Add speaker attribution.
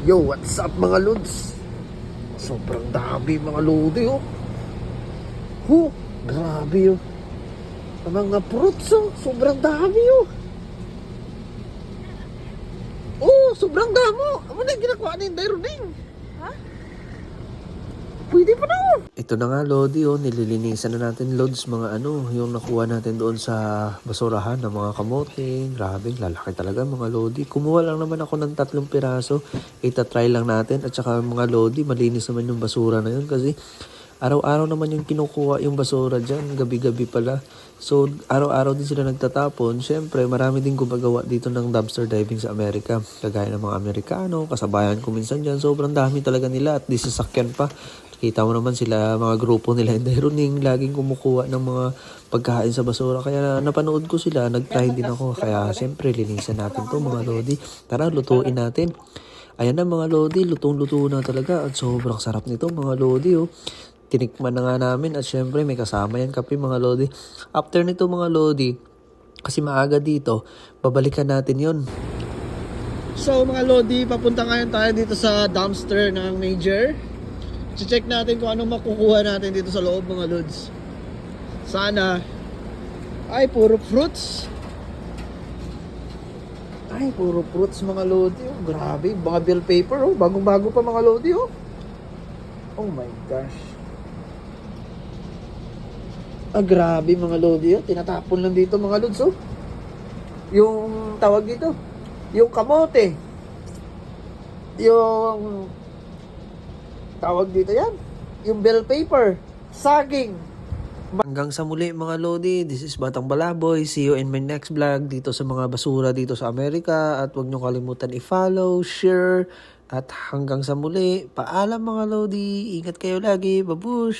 Speaker 1: Yo, what's up mga lods? Sobrang dami mga lodi oh. Huh, grabe oh. Ang mga fruits oh, sobrang dami oh. Oh, sobrang damo. Ano na yung ginagawa ni Inday Roding?
Speaker 2: Ha?
Speaker 1: Pwede pa na Ito na nga, Lodi, oh. Nililinisan na natin, Lods, mga ano, yung nakuha natin doon sa basurahan ng mga kamote. Grabe, lalaki talaga, mga Lodi. Kumuha lang naman ako ng tatlong piraso. Itatry lang natin. At saka, mga Lodi, malinis naman yung basura na yun kasi araw-araw naman yung kinukuha yung basura dyan, gabi-gabi pala. So, araw-araw din sila nagtatapon. Siyempre, marami din gumagawa dito ng dumpster diving sa Amerika. Kagaya ng mga Amerikano, kasabayan ko minsan dyan. Sobrang dami talaga nila at di sasakyan pa. Kita mo naman sila, mga grupo nila, hindi runing, laging kumukuha ng mga pagkain sa basura. Kaya napanood ko sila, nag-try din ako. Kaya siyempre, linisan natin to mga lodi. Tara, lutuin natin. Ayan na mga lodi, lutong-luto na talaga at sobrang sarap nito mga lodi oh. Tinikman na nga namin at syempre may kasama yan kape mga lodi. After nito mga lodi, kasi maaga dito, babalikan natin yon. So mga lodi, papunta ngayon tayo dito sa dumpster ng Major. Check natin kung ano makukuha natin dito sa loob mga lods. Sana ay puro fruits. Ay, puro fruits mga lodi. Oh. Grabe, mga bill paper. Oh. Bagong-bago pa mga lodi. Oh. oh my gosh. Ah, grabe mga lodi. Oh. Tinatapon lang dito mga lods. Oh. Yung tawag dito. Yung kamote. Yung tawag dito yan. Yung bill paper. Saging. Hanggang sa muli mga Lodi, this is Batang Balaboy. See you in my next vlog dito sa mga basura dito sa Amerika. At huwag nyo kalimutan i-follow, share. At hanggang sa muli, paalam mga Lodi. Ingat kayo lagi. Babush!